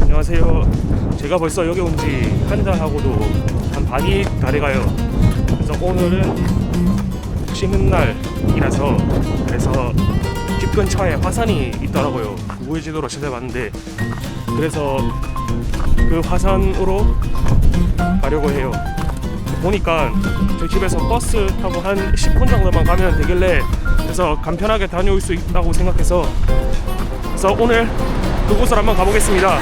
안녕하세요. 제가 벌써 여기 온 지 한 달하고도 한 반이 다 돼가요. 그래서 오늘은 쉬는 날이라서 그래서 집 근처에 화산이 있더라고요. 구글 지도로 찾아봤는데 그래서 그 화산으로 가려고 해요. 보니까 저희 집에서 버스 타고 한 10분 정도만 가면 되길래 그래서 간편하게 다녀올 수 있다고 생각해서 그래서 오늘 그곳을 한번 가보겠습니다.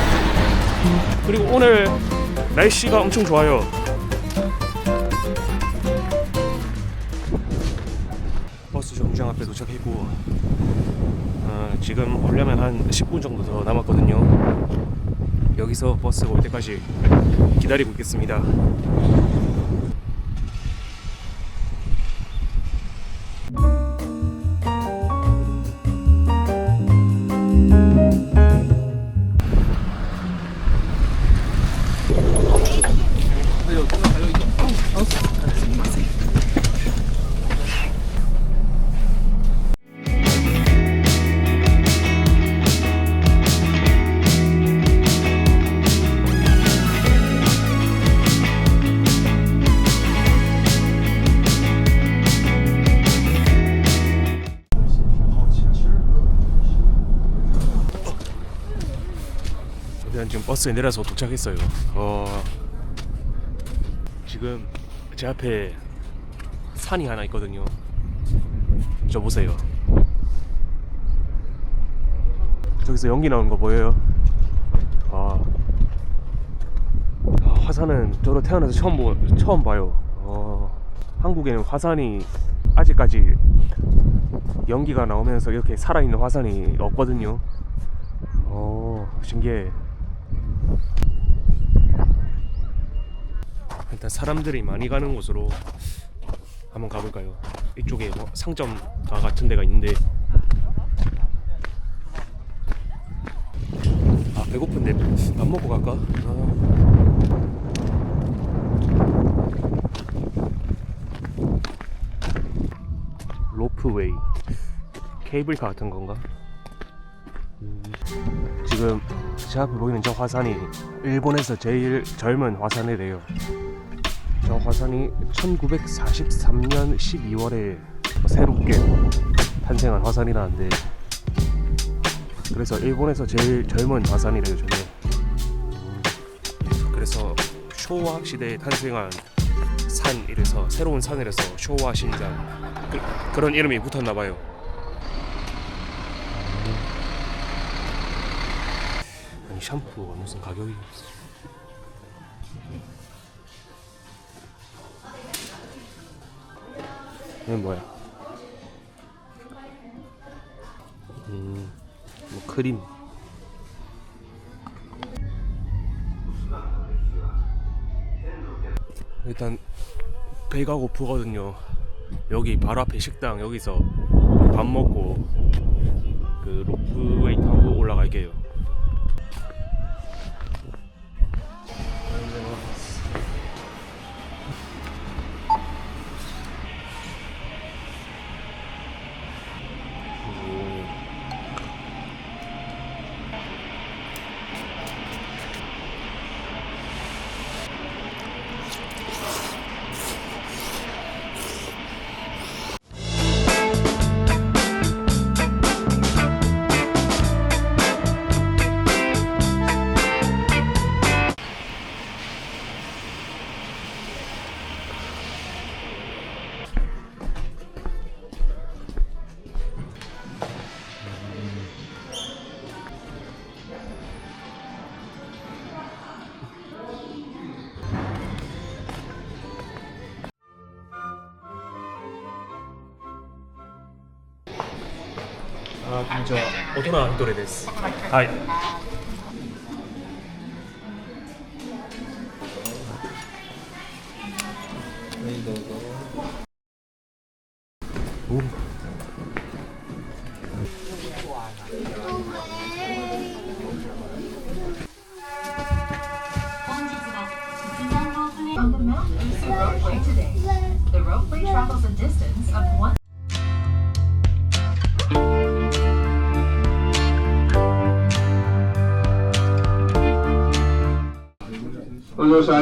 그리고 오늘 날씨가 엄청 좋아요. 버스 정류장 앞에 도착했고 어, 지금 오려면 한 10분 정도 더 남았거든요. 여기서 버스가 올 때까지 기다리고 있겠습니다. 버스에 내려서 도착했어요. 어, 지금 제 앞에 산이 하나 있거든요. 저 보세요. 저기서 연기 나오는 거 보여요? 아, 아, 화산은 저로 태어나서 처음 보, 처음 봐요. 어, 한국에는 화산이 아직까지 연기가 나오면서 이렇게 살아있는 화산이 없거든요. 어, 신기해. 일단 사람들이 많이 가는 곳으로 한번 가볼까요? 이쪽에 뭐 상점가 같은 데가 있는데 아 배고픈데 밥 먹고 갈까? 아. 로프웨이 케이블카 같은 건가? 음, 지금 제 앞에 보이는 저 화산이 일본에서 제일 젊은 화산이래요. 저 화산이 1943년 12월에 새롭게 탄생한 화산이라는데 그래서 일본에서 제일 젊은 화산이래요 저게 그래서 쇼와 시대에 탄생한 산 이래서 새로운 산이라서 쇼와 신장 그, 그런 이름이 붙었나 봐요 아니 샴푸가 무슨 가격이 이건 뭐야? 음, 뭐 크림. 일단 배가 고프거든요. 여기 바로 앞에 식당 여기서 밥 먹고 그 로프웨이 타고 올라갈게요. こんにちは。大人アミトレです。い。 あ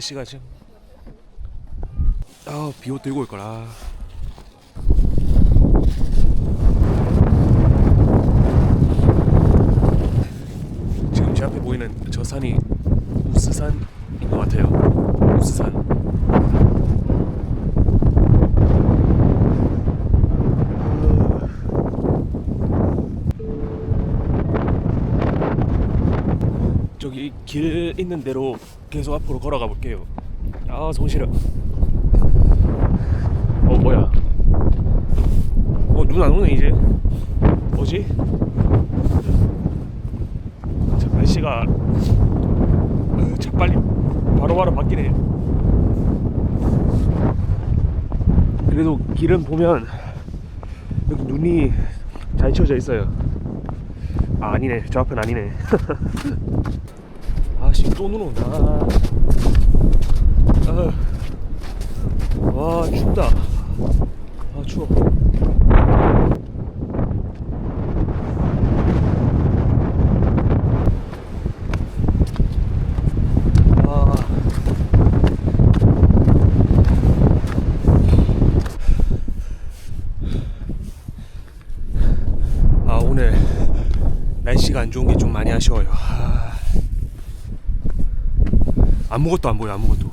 날씨가 지금. 아 비옷 들고 올 거라. 지금 제 앞에 보이는 저 산이 우스산인 것 같아요. 우스산 저기 길 있는 대로 계속 앞으로 걸어가 볼게요. 아, 손 시려. 어, 뭐야? 어, 눈 안 오네 이제. 뭐지? 자, 날씨가 어, 자 빨리 바로바로 바뀌네. 그래도 길은 보면 여기 눈이 잘 치워져 있어요. 아, 아니네. 저 앞은 아니네. 아씨 또 눈 온다. 아, 와 춥다. 아 추워. 아. 아 오늘 날씨가 안 좋은 게 좀 많이 아쉬워요. 아. 아무것도 안 보여 아무것도.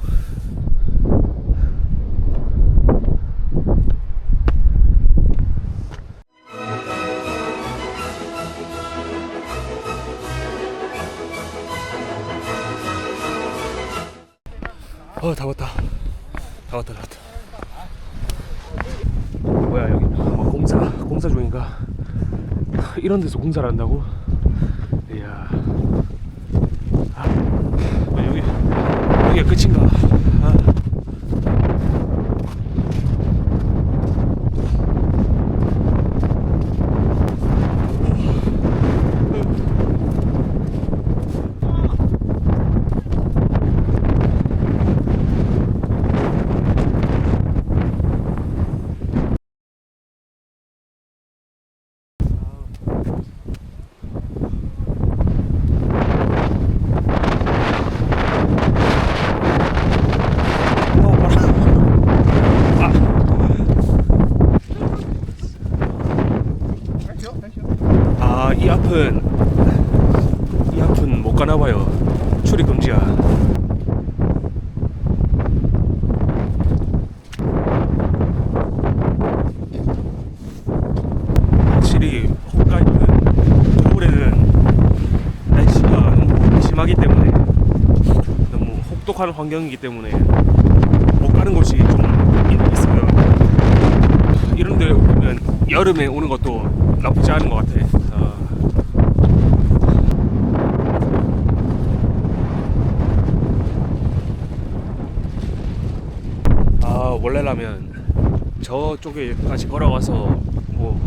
어다 왔다. 다 왔다 다 왔다. 뭐야 여기? 뭐 공사 공사 중인가? 이런 데서 공사를 한다고 이야 아, 여기 여기가 끝인가? 아. 어, 봐라. 아, 이 앞은 이 앞은 못 가나 봐요. 출입 금지야. 확실히 홋카이도는 겨울에는 날씨가 너무 심하기 때문에 너무 혹독한 환경이기 때문에 못 가는 곳이 좀 있- 있어요. 이런 데 오면 여름에 오는 것도 나쁘지 않은 것 같아. 어. 아 원래라면 저쪽에까지 걸어가서 뭐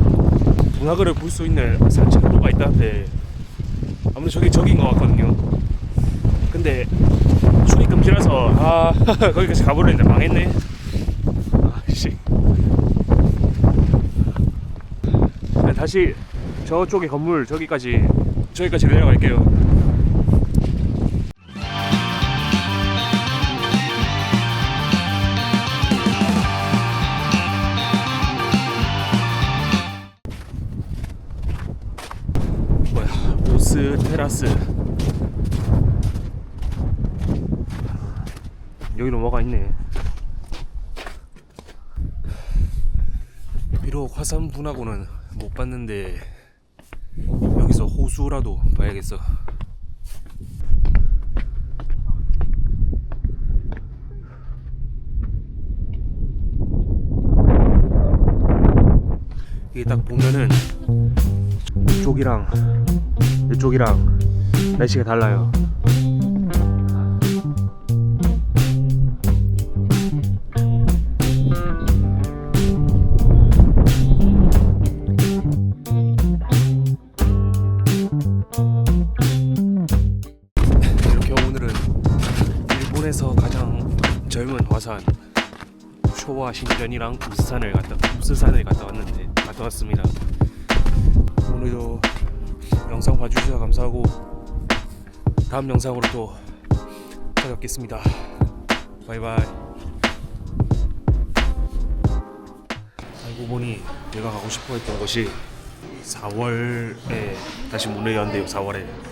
문화글을 볼수 있는 산책로가 있다는데 아무래도 저기 저긴 것 같거든요. 근데 출입 금지라서 아 거기까지 가버렸는데 망했네. 아씨. 네, 다시 저쪽에 건물 저기까지 저기까지 내려갈게요. 비록 화산 분하고는 못 봤는데 여기서 호수라도 봐야겠어 이게 딱 보면은 이쪽이랑 이쪽이랑 날씨가 달라요. 일본에서 가장 젊은 화산 쇼와 신전이랑 부스산을 갔다 부스산을 갔다 왔는데 갔다 왔습니다. 오늘도 영상 봐주셔서 감사하고 다음 영상으로 또 찾아뵙겠습니다. 바이바이. 알고 보니 내가 가고 싶어 했던 곳이 4월에 다시 문을 연대요. 4월에